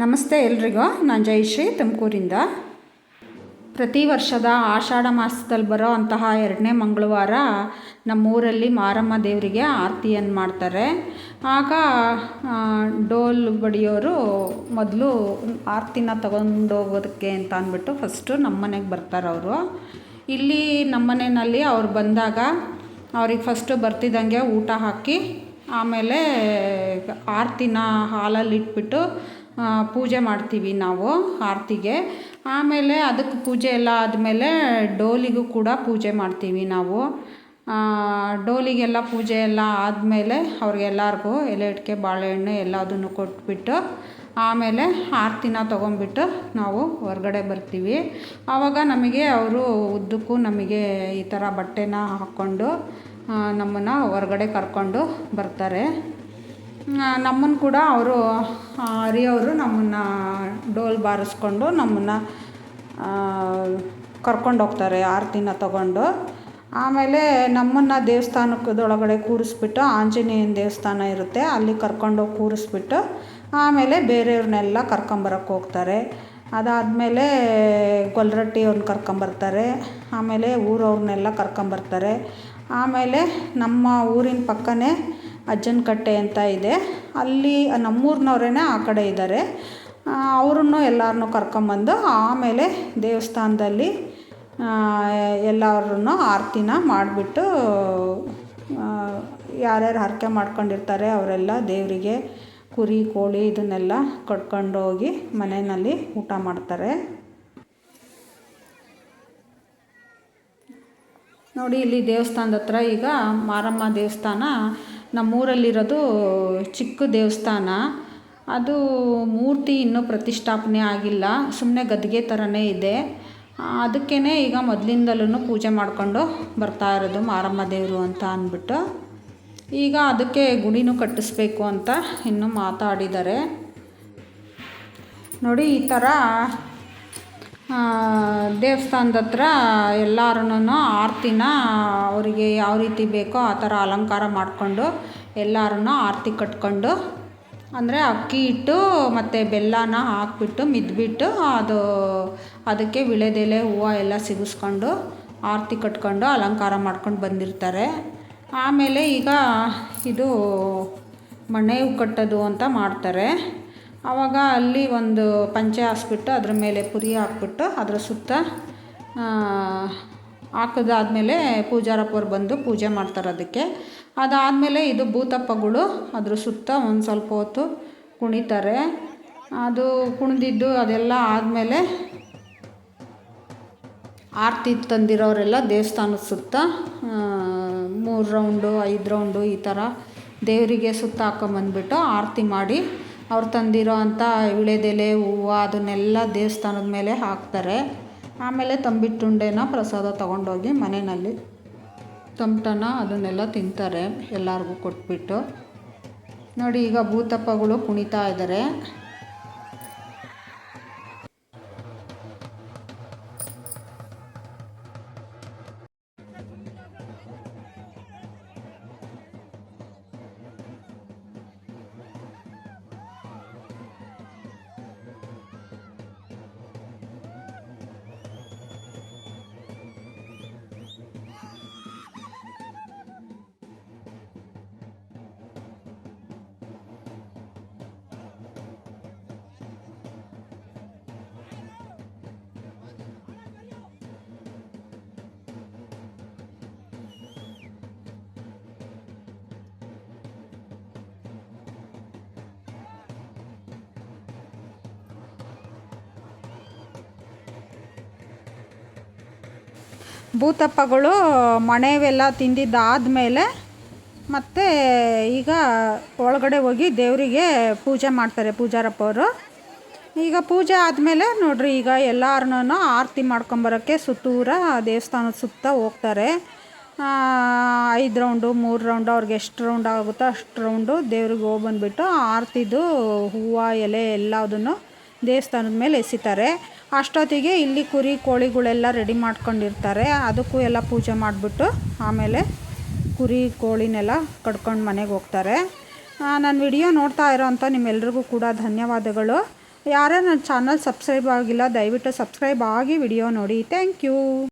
ನಮಸ್ತೆ ಎಲ್ರಿಗೂ. ನಾನು ಜಯಶ್ರೀ, ತುಮಕೂರಿಂದ. ಪ್ರತಿ ವರ್ಷದ ಆಷಾಢ ಮಾಸದಲ್ಲಿ ಬರೋ ಅಂತಹ ಎರಡನೇ ಮಂಗಳವಾರ ನಮ್ಮೂರಲ್ಲಿ ಮಾರಮ್ಮ ದೇವರಿಗೆ ಆರತಿಯನ್ನು ಮಾಡ್ತಾರೆ. ಆಗ ಡೋಲ್ ಬಡಿಯೋರು ಮೊದಲು ಆರತಿನ ತಗೊಂಡೋಗೋದಕ್ಕೆ ಅಂತ ಅಂದ್ಬಿಟ್ಟು ಫಸ್ಟು ನಮ್ಮ ಮನೆಗೆ ಬರ್ತಾರೆ ಅವರು. ಇಲ್ಲಿ ನಮ್ಮ ಮನೆಯಲ್ಲಿ ಅವ್ರು ಬಂದಾಗ ಅವ್ರಿಗೆ ಫಸ್ಟು ಬರ್ತಿದ್ದಂಗೆ ಊಟ ಹಾಕಿ, ಆಮೇಲೆ ಆರತಿನ ಹಾಲಲ್ಲಿ ಇಟ್ಬಿಟ್ಟು ಪೂಜೆ ಮಾಡ್ತೀವಿ ನಾವು ಆರತಿಗೆ. ಆಮೇಲೆ ಅದಕ್ಕೆ ಪೂಜೆ ಎಲ್ಲ ಆದಮೇಲೆ ಡೋಲಿಗೂ ಕೂಡ ಪೂಜೆ ಮಾಡ್ತೀವಿ ನಾವು. ಡೋಲಿಗೆಲ್ಲ ಪೂಜೆ ಎಲ್ಲ ಆದಮೇಲೆ ಅವ್ರಿಗೆಲ್ಲರಿಗೂ ಎಲೆ ಇಟ್ಕೆ ಬಾಳೆಹಣ್ಣು ಎಲ್ಲದನ್ನು ಕೊಟ್ಬಿಟ್ಟು ಆಮೇಲೆ ಆರತಿನ ತೊಗೊಂಬಿಟ್ಟು ನಾವು ಹೊರಗಡೆ ಬರ್ತೀವಿ. ಆವಾಗ ನಮಗೆ ಅವರು ಉದ್ದಕ್ಕೂ ನಮಗೆ ಈ ಥರ ಬಟ್ಟೆನ ಹಾಕ್ಕೊಂಡು ನಮ್ಮನ್ನು ಹೊರಗಡೆ ಕರ್ಕೊಂಡು ಬರ್ತಾರೆ. ನಮ್ಮನ್ನು ಕೂಡ ಅವರು ಹರಿಯವರು ನಮ್ಮನ್ನು ಡೋಲ್ ಬಾರಿಸ್ಕೊಂಡು ನಮ್ಮನ್ನು ಕರ್ಕೊಂಡು ಹೋಗ್ತಾರೆ, ಆರತಿನ ತಗೊಂಡು. ಆಮೇಲೆ ನಮ್ಮನ್ನು ದೇವಸ್ಥಾನಕ್ಕದೊಳಗಡೆ ಕೂರಿಸ್ಬಿಟ್ಟು ಆಂಜನೇಯನ ದೇವಸ್ಥಾನ ಇರುತ್ತೆ, ಅಲ್ಲಿ ಕರ್ಕೊಂಡೋಗಿ ಕೂರಿಸ್ಬಿಟ್ಟು ಆಮೇಲೆ ಬೇರೆಯವ್ರನ್ನೆಲ್ಲ ಕರ್ಕೊಂಬರಕ್ಕೆ ಹೋಗ್ತಾರೆ. ಅದಾದಮೇಲೆ ಗೊಲ್ರಟ್ಟಿಯವ್ರನ್ನ ಕರ್ಕೊಂಬರ್ತಾರೆ ಆಮೇಲೆ ಊರವ್ರನ್ನೆಲ್ಲ ಕರ್ಕೊಂಬರ್ತಾರೆ ಆಮೇಲೆ ನಮ್ಮ ಊರಿನ ಪಕ್ಕನೇ ಅಜ್ಜನ ಕಟ್ಟೆ ಅಂತ ಇದೆ. ಅಲ್ಲಿ ನಮ್ಮೂರಿನವ್ರೇ ಆ ಕಡೆ ಇದ್ದಾರೆ ಅವ್ರನ್ನು ಎಲ್ಲರನ್ನೂ ಕರ್ಕೊಂಬಂದು ಆಮೇಲೆ ದೇವಸ್ಥಾನದಲ್ಲಿ ಎಲ್ಲರನ್ನು ಆರತಿನ ಮಾಡಿಬಿಟ್ಟು ಯಾರ್ಯಾರು ಹರಕೆ ಮಾಡ್ಕೊಂಡಿರ್ತಾರೆ ಅವರೆಲ್ಲ ದೇವರಿಗೆ ಕುರಿ, ಕೋಳಿ ಇದನ್ನೆಲ್ಲ ಕಟ್ಕೊಂಡೋಗಿ ಮನೆಯಲ್ಲಿ ಊಟ ಮಾಡ್ತಾರೆ. ನೋಡಿ, ಇಲ್ಲಿ ದೇವಸ್ಥಾನದ ಹತ್ರ ಈಗ ಮಾರಮ್ಮ ದೇವಸ್ಥಾನ. ನಮ್ಮೂರಲ್ಲಿರೋದು ಚಿಕ್ಕ ದೇವಸ್ಥಾನ. ಅದು ಮೂರ್ತಿ ಇನ್ನೂ ಪ್ರತಿಷ್ಠಾಪನೆ ಆಗಿಲ್ಲ. ಸುಮ್ಮನೆ ಗದ್ದಿಗೆ ಥರನೇ ಇದೆ. ಅದಕ್ಕೇ ಈಗ ಮೊದಲಿಂದಲೂ ಪೂಜೆ ಮಾಡಿಕೊಂಡು ಬರ್ತಾ ಇರೋದು ಮಾರಮ್ಮ ದೇವರು ಅಂತ ಅಂದ್ಬಿಟ್ಟು. ಈಗ ಅದಕ್ಕೆ ಗುಡಿನೂ ಕಟ್ಟಿಸ್ಬೇಕು ಅಂತ ಇನ್ನೂ ಮಾತಾಡಿದ್ದಾರೆ. ನೋಡಿ, ಈ ಥರ ದೇವಸ್ಥಾನದ ಹತ್ರ ಎಲ್ಲರೂ ಆರತಿನ ಅವರಿಗೆ ಯಾವ ರೀತಿ ಬೇಕೋ ಆ ಥರ ಅಲಂಕಾರ ಮಾಡಿಕೊಂಡು ಎಲ್ಲರೂ ಆರತಿ ಕಟ್ಕೊಂಡು ಅಂದರೆ ಅಕ್ಕಿ ಹಿಟ್ಟು ಮತ್ತು ಬೆಲ್ಲನ ಹಾಕ್ಬಿಟ್ಟು ಮಿದ್ಬಿಟ್ಟು ಅದು ಅದಕ್ಕೆ ವಿಳೆದೆಲೆ ಹೂವು ಎಲ್ಲ ಸಿಗಿಸ್ಕೊಂಡು ಆರತಿ ಕಟ್ಕೊಂಡು ಅಲಂಕಾರ ಮಾಡ್ಕೊಂಡು ಬಂದಿರ್ತಾರೆ. ಆಮೇಲೆ ಈಗ ಇದು ಮಣೆ ಹೂ ಕಟ್ಟೋದು ಅಂತ ಮಾಡ್ತಾರೆ. ಆವಾಗ ಅಲ್ಲಿ ಒಂದು ಪಂಚೆ ಹಾಸ್ಬಿಟ್ಟು ಅದ್ರ ಮೇಲೆ ಪುರಿ ಹಾಕ್ಬಿಟ್ಟು ಅದರ ಸುತ್ತ ಹಾಕಿದಾದ್ಮೇಲೆ ಪೂಜಾರಪ್ಪವ್ರು ಬಂದು ಪೂಜೆ ಮಾಡ್ತಾರೆ ಅದಕ್ಕೆ. ಅದಾದಮೇಲೆ ಇದು ಭೂತಪ್ಪಗಳು ಅದ್ರ ಸುತ್ತ ಒಂದು ಸ್ವಲ್ಪ ಹೊತ್ತು ಕುಣಿತಾರೆ. ಅದು ಕುಣಿದಿದ್ದು ಅದೆಲ್ಲ ಆದಮೇಲೆ ಆರ್ತಿ ತಂದಿರೋರೆಲ್ಲ ದೇವಸ್ಥಾನದ ಸುತ್ತ ಮೂರು ರೌಂಡು, ಐದು ರೌಂಡು ಈ ಥರ ದೇವರಿಗೆ ಸುತ್ತ ಹಾಕೊಂಬಂದ್ಬಿಟ್ಟು ಆರತಿ ಮಾಡಿ ಅವ್ರು ತಂದಿರೋ ಅಂಥ ವಿಳೆದೆಲೆ ಹೂವು, ಅದನ್ನೆಲ್ಲ ದೇವಸ್ಥಾನದ ಮೇಲೆ ಹಾಕ್ತಾರೆ. ಆಮೇಲೆ ತಂಬಿಟ್ಟುಂಡೆನ ಪ್ರಸಾದ ತೊಗೊಂಡೋಗಿ ಮನೆಯಲ್ಲಿ ತಮಟನ ಅದನ್ನೆಲ್ಲ ತಿಂತಾರೆ, ಎಲ್ಲರಿಗೂ ಕೊಟ್ಬಿಟ್ಟು. ನೋಡಿ, ಈಗ ಭೂತಪ್ಪಗಳು ಕುಣಿತಾ ಇದ್ದಾರೆ ಭೂತಪ್ಪಗಳು ಮಣೆವೆಲ್ಲ ತಿಂದಿದ್ದಾದಮೇಲೆ ಮತ್ತು ಈಗ ಒಳಗಡೆ ಹೋಗಿ ದೇವರಿಗೆ ಪೂಜೆ ಮಾಡ್ತಾರೆ ಪೂಜಾರಪ್ಪವರು ಈಗ ಪೂಜೆ ಆದಮೇಲೆ ನೋಡ್ರಿ, ಈಗ ಎಲ್ಲರನ್ನೂ ಆರತಿ ಮಾಡ್ಕೊಂಬರೋಕ್ಕೆ ಸುತ್ತೂರ ದೇವಸ್ಥಾನದ ಸುತ್ತ ಹೋಗ್ತಾರೆ. ಐದು ರೌಂಡು, ಮೂರು ರೌಂಡು, ಅವ್ರಿಗೆ ಎಷ್ಟು ರೌಂಡ್ ಆಗುತ್ತೋ ಅಷ್ಟು ರೌಂಡು ದೇವ್ರಿಗೆ ಹೋಗಿ ಬಂದುಬಿಟ್ಟು ಆರತಿದು ಹೂವು, ಎಲೆ ಎಲ್ಲದನ್ನು ದೇವಸ್ಥಾನದ ಮೇಲೆ ಎಸಿತಾರೆ. ಅಷ್ಟೊತ್ತಿಗೆ ಇಲ್ಲಿ ಕುರಿ, ಕೋಳಿಗಳೆಲ್ಲ ರೆಡಿ ಮಾಡ್ಕೊಂಡಿರ್ತಾರೆ. ಅದಕ್ಕೂ ಎಲ್ಲ ಪೂಜೆ ಮಾಡಿಬಿಟ್ಟು ಆಮೇಲೆ ಕುರಿ, ಕೋಳಿನೆಲ್ಲ ಕಡ್ಕೊಂಡು ಮನೆಗೆ ಹೋಗ್ತಾರೆ. ನನ್ನ ವಿಡಿಯೋ ನೋಡ್ತಾ ಇರೋವಂಥ ನಿಮ್ಮೆಲ್ರಿಗೂ ಕೂಡ ಧನ್ಯವಾದಗಳು. ಯಾರೇ ನನ್ನ ಚಾನಲ್ ಸಬ್ಸ್ಕ್ರೈಬ್ ಆಗಿಲ್ಲ, ದಯವಿಟ್ಟು ಸಬ್ಸ್ಕ್ರೈಬ್ ಆಗಿ ವಿಡಿಯೋ ನೋಡಿ. Thank you